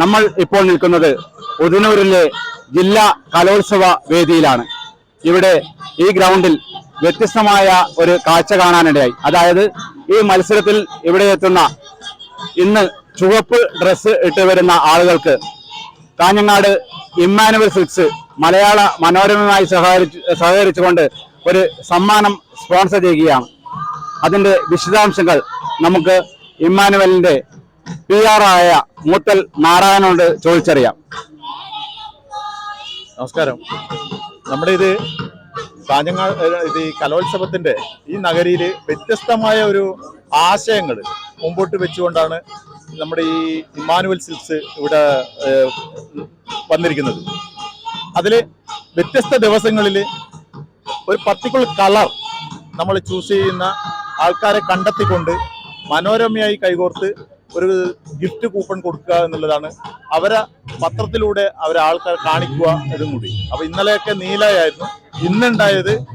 നമ്മൾ ഇപ്പോൾ നിൽക്കുന്നത് ഉദനൂരിലെ ജില്ലാ കലോത്സവ വേദിയിലാണ്. ഇവിടെ ഈ ഗ്രൗണ്ടിൽ വ്യത്യസ്തമായ ഒരു കാഴ്ച കാണാനിടയായി. അതായത് ഈ മത്സരത്തിൽ ഇവിടെ എത്തുന്ന ഇന്ന് ചുവപ്പ് ഡ്രസ്സ് ഇട്ട് വരുന്ന ആളുകൾക്ക് കാഞ്ഞങ്ങാട് ഇമ്മാനുവൽ സിക്സ് മലയാള മനോരമയുമായി സഹകരിച്ച് സഹകരിച്ചുകൊണ്ട് ഒരു സമ്മാനം സ്പോൺസർ ചെയ്യുകയാണ്. അതിന്റെ വിശദാംശങ്ങൾ നമുക്ക് ഇമ്മാനുവലിന്റെ പി ആർ ആയ മൂത്തൽ നാരായണനോട് ചോദിച്ചറിയാം. നമസ്കാരം. നമ്മുടെ ഇത് കാഞ്ഞങ്ങാട് ഇത് ഈ കലോത്സവത്തിന്റെ ഈ നഗരിയിൽ വ്യത്യസ്തമായ ഒരു ആശയങ്ങൾ മുമ്പോട്ട് വെച്ചുകൊണ്ടാണ് നമ്മുടെ ഈ ഇമ്മാനുവൽ സിൽസ് ഇവിടെ വന്നിരിക്കുന്നത്. അതിൽ വ്യത്യസ്ത ദിവസങ്ങളിൽ ഒരു പർട്ടിക്കുലർ കളർ നമ്മൾ ചൂസ് ചെയ്യുന്ന ആൾക്കാരെ കണ്ടെത്തിക്കൊണ്ട് മനോരമയായി കൈകോർത്ത് ഒരു ഗിഫ്റ്റ് കൂപ്പൺ കൊടുക്കുക എന്നുള്ളതാണ്. അവരെ പത്രത്തിലൂടെ അവരെ ആൾക്കാർ കാണിക്കുക ഇതും കൂടി. അപ്പൊ ഇന്നലെയൊക്കെ നീലയായിരുന്നു. ഇന്നുണ്ടായത്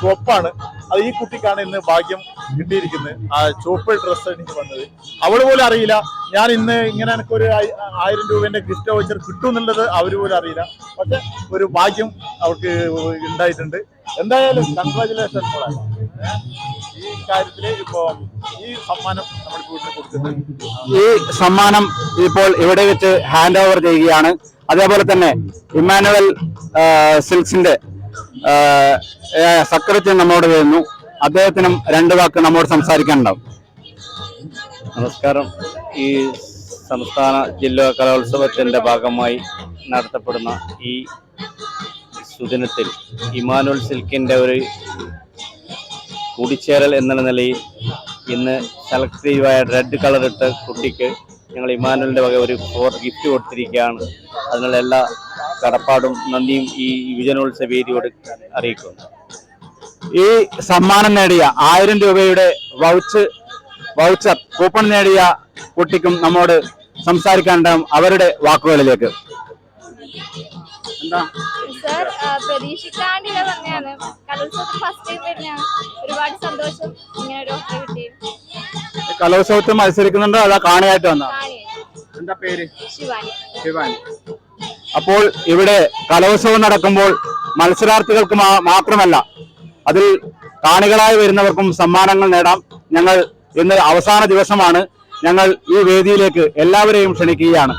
ചുവപ്പാണ്. അത് ഈ കുട്ടിക്കാണ് ഇന്ന് ഭാഗ്യം കിട്ടിയിരിക്കുന്നത്. ആ ചുവപ്പ് ഡ്രസ്സ് എനിക്ക് വന്നത്. അവൾ പോലും അറിയില്ല. ഞാൻ ഇന്ന് ഇങ്ങനെ എനിക്ക് ഒരു ആയി- ആയിരം രൂപേന്റെ ഗിഫ്റ്റ് വൗച്ചർ കിട്ടും എന്നുള്ളത് അവർ പോലും അറിയില്ല. പക്ഷെ ഒരു ഭാഗ്യം അവർക്ക് ഉണ്ടായിട്ടുണ്ട്. എന്തായാലും കൺഗ്രാചുലേഷൻ ഈ കാര്യത്തിൽ ഇപ്പൊ ഈ സമ്മാനം നമ്മൾ വീട്ടിൽ കൊടുക്കുന്നുണ്ട് ഈ സമ്മാനം ഇപ്പോൾ ഇവിടെ വെച്ച് ഹാൻഡ് ഓവർ ചെയ്യുകയാണ്. അതേപോലെ തന്നെ ഇമ്മാനുവൽ സിൽക്സിന്റെ സെക്രട്ടറി നമ്മോട് വരുന്നു. അദ്ദേഹത്തിനും രണ്ട് വാക്ക് നമ്മോട് സംസാരിക്കാനുണ്ടാവും. നമസ്കാരം. ഈ സംസ്ഥാന ജില്ലാ കലോത്സവത്തിന്റെ ഭാഗമായി നടത്തപ്പെടുന്ന ഈ സുദിനത്തിൽ ഇമാനുവൽ സിൽക്കിന്റെ ഒരു കൂടിച്ചേരൽ എന്ന നിലയിൽ ഇന്ന് സെലക്ടീവായ റെഡ് കളർ ഇട്ട കുട്ടിക്ക് ഞങ്ങൾ ഇമാനുവലിന്റെ വക ഒരു ഫോർ ഗിഫ്റ്റ് കൊടുത്തിരിക്കുകയാണ്. അതിനുള്ള എല്ലാ കടപ്പാടും നന്ദിയും ഈ യുവജനോത്സവ വേദിയോട് അറിയിക്കുന്നു. ഈ സമ്മാനം നേടിയ ആയിരം രൂപയുടെ വൗച്ച് വൗച്ചർ കൂപ്പൺ നേടിയ കുട്ടിക്കും നമ്മോട് സംസാരിക്കാനുണ്ടാവും അവരുടെ വാക്കുകളിലേക്ക്. എന്താ? സർ പ്രതീക്ഷിക്കാണ്ട് ഇവിടെ വന്നതാണ് കലോത്സവത്തിൽ ഫസ്റ്റ് ടൈം വരുന്നതാണ്. ഒരുപാട് സന്തോഷം ഇങ്ങനെ ഒരു ഓഫർ കിട്ടി. കലോത്സവത്തിൽ മത്സരിക്കുന്നുണ്ടോ അതാ കാണിയായിട്ട് വന്ന? എന്താ പേര്? ശിവാനി. ശിവാനി. അപ്പോൾ ഇവിടെ കലോത്സവം നടക്കുമ്പോൾ മത്സരാർത്ഥികൾക്ക് മാത്രമല്ല അതിൽ കാണികളായി വരുന്നവർക്കും സമ്മാനങ്ങൾ നേടാം. ഞങ്ങൾ ഇന്ന് അവസാന ദിവസമാണ് ഞങ്ങൾ ഈ വേദിയിലേക്ക് എല്ലാവരെയും ക്ഷണിക്കുകയാണ്.